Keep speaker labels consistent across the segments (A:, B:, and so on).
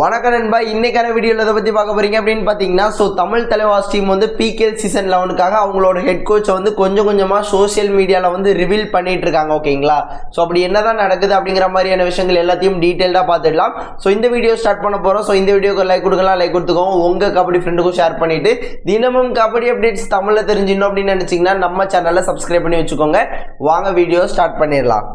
A: வணக்கம் நண்பா. இன்னைக்கான வீடியோவில் எதை பற்றி பார்க்க போறீங்க அப்படின்னு பார்த்தீங்கன்னா ஸோ தமிழ் தலைவாஸ் டீம் வந்து பிகேஎல் சீசன் லெவனுக்காக அவங்களோட ஹெட் கோச்சை வந்து கொஞ்சம் கொஞ்சமாக சோஷியல் மீடியாவில் வந்து ரிவீல் பண்ணிட்டு இருக்காங்க ஓகேங்களா ஸோ அப்படி என்னதான் நடக்குது அப்படிங்கிற மாதிரியான விஷயங்கள் எல்லாத்தையும் டீட்டெயில்டாக பார்த்துடலாம். ஸோ இந்த வீடியோ ஸ்டார்ட் பண்ண போகிறோம் ஸோ இந்த வீடியோக்கு லைக் கொடுக்கலாம் லைக் கொடுத்துக்கோங்க. உங்கள் கபடி ஃப்ரெண்டுக்கும் ஷேர் பண்ணிட்டு தினமும் கபடி அப்டேட்ஸ் தமிழில் தெரிஞ்சிடணும் அப்படின்னு நினச்சிங்கன்னா நம்ம சேனலை சப்ஸ்கிரைப் பண்ணி வச்சுக்கோங்க. வாங்க வீடியோ ஸ்டார்ட் பண்ணிடலாம்.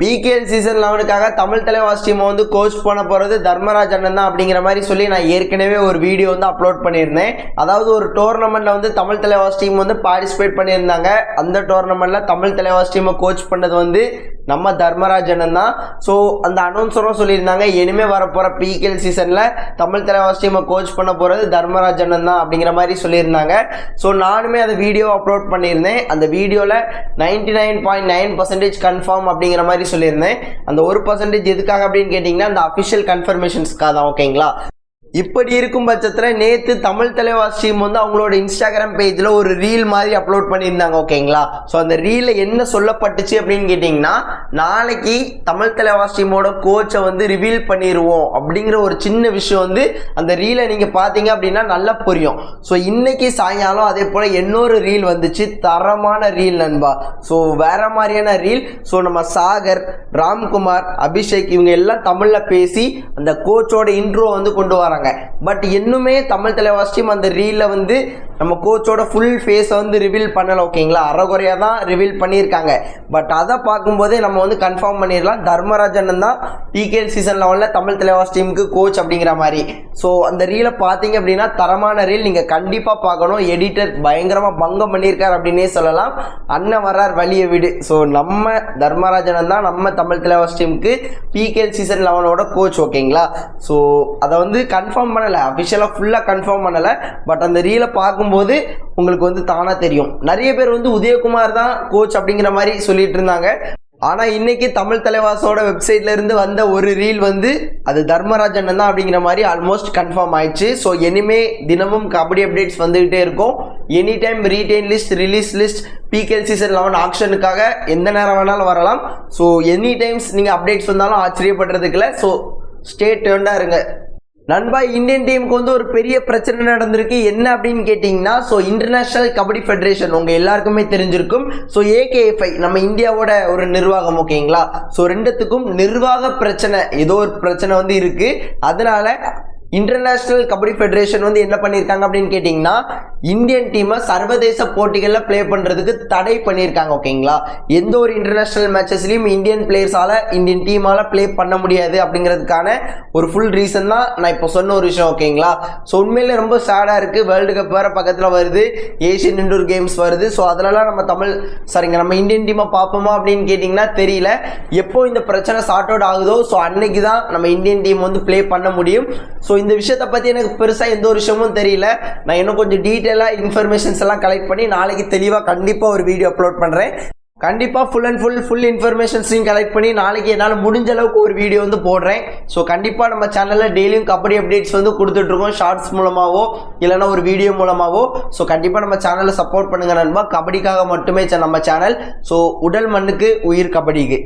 A: பிகேஎல் சீசன் லெவனுக்காக தமிழ் தலைவாஸ் டீமை வந்து கோச் பண்ண போகிறது தர்மராஜ் அண்ணன் தான் அப்படிங்கிற மாதிரி சொல்லி நான் ஏற்கனவே ஒரு வீடியோ வந்து அப்லோட் பண்ணியிருந்தேன். அதாவது ஒரு டோர்னமெண்ட்டில் வந்து தமிழ் தலைவாஸ் டீம் வந்து பார்ட்டிசிபேட் பண்ணியிருந்தாங்க. அந்த டோர்னமெண்ட்டில் தமிழ் தலைவாஸ் டீமை கோச் பண்ணது வந்து நம்ம தர்மராஜ் அண்ணன் தான். ஸோ அந்த அனௌன்சரும் சொல்லியிருந்தாங்க இனிமேல் வரப்போகிற பிகேஎல் சீசனில் தமிழ் தலைவாஸ் டீமை கோச் பண்ண போகிறது தர்மராஜ் அண்ணன் தான் அப்படிங்கிற மாதிரி சொல்லியிருந்தாங்க. ஸோ நானுமே அந்த வீடியோ அப்லோட் பண்ணியிருந்தேன். அந்த வீடியோவில் ninety nine point nine percentage confirm அப்படிங்கிற மாதிரி சொல்லியிருந்தேன். அந்த ஒரு பர்சன்டேஜ் எதுக்காக அப்படின்னு கேட்டிங்கன்னா அந்த அஃபிஷியல் கன்ஃபர்மேஷன்ஸ்க்காக தான் ஓகேங்களா இப்படி இருக்கும் பட்சத்தில் நேற்று தமிழ் தலைவாஸ் டீம் வந்து அவங்களோட இன்ஸ்டாகிராம் பேஜில் ஒரு ரீல் மாதிரி அப்லோட் பண்ணியிருந்தாங்க ஓகேங்களா ஸோ அந்த ரீலில் என்ன சொல்லப்பட்டுச்சு அப்படின்னு கேட்டிங்கன்னா நாளைக்கு தமிழ் தலைவாஸ் டீமோட கோச்சை வந்து ரிவீல் பண்ணிடுவோம் அப்படிங்கிற ஒரு சின்ன விஷயம் வந்து அந்த ரீலை நீங்கள் பார்த்தீங்க அப்படின்னா நல்லா புரியும். ஸோ இன்னைக்கு சாயங்காலம் அதே போல் இன்னொரு ரீல் வந்துச்சு தரமான ரீல் நண்பா. ஸோ வேற மாதிரியான ரீல் ஸோ நம்ம சாகர் ராம்குமார் அபிஷேக் இவங்க எல்லாம் தமிழில் பேசி அந்த கோச்சோட இன்ட்ரோ வந்து கொண்டு வராங்க. பட் இன்னுமே தமிழ் தலைவாஸ் டீம் அந்த ரீலில் வந்து நம்ம கோச்சோட ஃபுல் ஃபேஸை வந்து ரிவீல் பண்ணலை ஓகேங்களா அறகுறையாக தான் ரிவீல் பண்ணியிருக்காங்க. பட் அதை பார்க்கும்போதே நம்ம வந்து கன்ஃபார்ம் பண்ணிடலாம். தர்மராஜன் தான் டிகேஎல் சீசன் லெவலில் தமிழ் தலைவாஸ் டீமுக்கு கோச் அப்படிங்கிற மாதிரி. ஸோ அந்த ரீலை பார்த்தீங்க அப்படின்னா தரமான ரீல் நீங்கள் கண்டிப்பாக பார்க்கணும். எடிட்டர் பயங்கரமாக பங்கம் பண்ணியிருக்கார் அப்படின்னே சொல்லலாம். அண்ணன் வர்றார் வழியை விடு. ஸோ நம்ம தர்மராஜன் தான் நம்ம தமிழ் தலைவாஸ் டீமுக்கு பிகேஎல் சீசன் லெவனோட கோச் ஓகேங்களா ஸோ அதை வந்து கன்ஃபார்ம் பண்ணலை. அஃபிஷியலாக ஃபுல்லாக கன்ஃபார்ம் பண்ணலை. பட் அந்த ரீலை பார்க்கும்போது உங்களுக்கு வந்து தானாக தெரியும். நிறைய பேர் வந்து உதயகுமார் தான் கோச் அப்படிங்கிற மாதிரி சொல்லிட்டு இருந்தாங்க. ஆனால் இன்றைக்கி தமிழ் தலைவாசோட வெப்சைட்லேருந்து வந்த ஒரு ரீல் வந்து அது தர்மராஜன் தான் அப்படிங்கிற மாதிரி ஆல்மோஸ்ட் கன்ஃபார்ம் ஆயிடுச்சு. ஸோ இனிமே தினமும் கபடி அப்டேட்ஸ் வந்துக்கிட்டே இருக்கும். Any time retain list release list PKL season eleven ஆக்ஷனுக்காக எந்த நேரம் வேணாலும் வரலாம். ஸோ எனி டைம்ஸ் நீங்கள் அப்டேட்ஸ் வந்தாலும் ஆச்சரியப்படுறதுக்கு இல்லை. ஸோ ஸ்டே டேர்ண்டாக இருங்க. நண்பா இந்தியன் டீமுக்கு வந்து ஒரு பெரிய பிரச்சனை நடந்திருக்கு. என்ன அப்படின்னு கேட்டிங்கன்னா ஸோ இன்டர்நேஷனல் கபடி ஃபெடரேஷன் உங்கள் எல்லாருக்குமே தெரிஞ்சிருக்கும். ஸோ ஏகேஎஃப்ஐ நம்ம இந்தியாவோட ஒரு நிர்வாகம் ஓகேங்களா? ஸோ ரெண்டுத்துக்கும் நிர்வாக பிரச்சனை ஏதோ ஒரு பிரச்சனை வந்து இருக்குது அதனால இன்டர்நேஷனல் கபடி ஃபெடரேஷன் வந்து என்ன பண்ணியிருக்காங்க அப்படின்னு கேட்டிங்கன்னா இந்தியன் டீமை சர்வதேச போட்டிகளில் ப்ளே பண்ணுறதுக்கு தடை பண்ணியிருக்காங்க ஓகேங்களா எந்த ஒரு இன்டர்நேஷ்னல் மேட்சஸ்லையும் இந்தியன் பிளேயர்ஸால் இந்தியன் டீமால் ப்ளே பண்ண முடியாது அப்படிங்கிறதுக்கான ஒரு ஃபுல் ரீசன் தான் நான் இப்போ சொன்ன ஒரு விஷயம் ஓகேங்களா ஸோ உண்மையிலே ரொம்ப சேடாக இருக்குது வேர்ல்டு கப் வேறு பக்கத்தில் வருது. ஏஷியன் இண்டோர் கேம்ஸ் வருது. ஸோ அதிலலாம் நம்ம தமிழ் சரிங்க நம்ம இந்தியன் டீமை பார்ப்போமா அப்படின்னு கேட்டிங்கன்னா தெரியல. எப்போ இந்த பிரச்சனை சார்ட் அவுட் ஆகுதோ ஸோ அன்னைக்கு தான் நம்ம இந்தியன் டீம் வந்து ப்ளே பண்ண முடியும். ஸோ இந்த விஷயத்தை பற்றி எனக்கு பெருசாக எந்த ஒரு விஷயமும் தெரியல. நான் இன்னும் கொஞ்சம் டீட்டெயிலாக இன்ஃபர்மேஷன்ஸ் எல்லாம் கலெக்ட் பண்ணி நாளைக்கு தெளிவாக கண்டிப்பாக ஒரு வீடியோ அப்லோட் பண்ணுறேன் கண்டிப்பாக ஃபுல் அண்ட் ஃபுல் ஃபுல் இன்ஃபர்மேஷன்ஸையும் கலெக்ட் பண்ணி நாளைக்கு என்னால் முடிஞ்ச அளவுக்கு ஒரு வீடியோ வந்து போடுறேன். ஸோ கண்டிப்பாக நம்ம சேனலில் டெய்லியும் கபடி அப்டேட்ஸ் வந்து கொடுத்துட்ருக்கோம் ஷார்ட்ஸ் மூலமாகவோ இல்லைனா ஒரு வீடியோ மூலமாகவோ ஸோ கண்டிப்பாக நம்ம சேனலை சப்போர்ட் பண்ணுங்க நண்பா. கபடிக்காக மட்டுமே நம்ம சேனல் ஸோ உடல் மண்ணுக்கு உயிர் கபடிக்கு.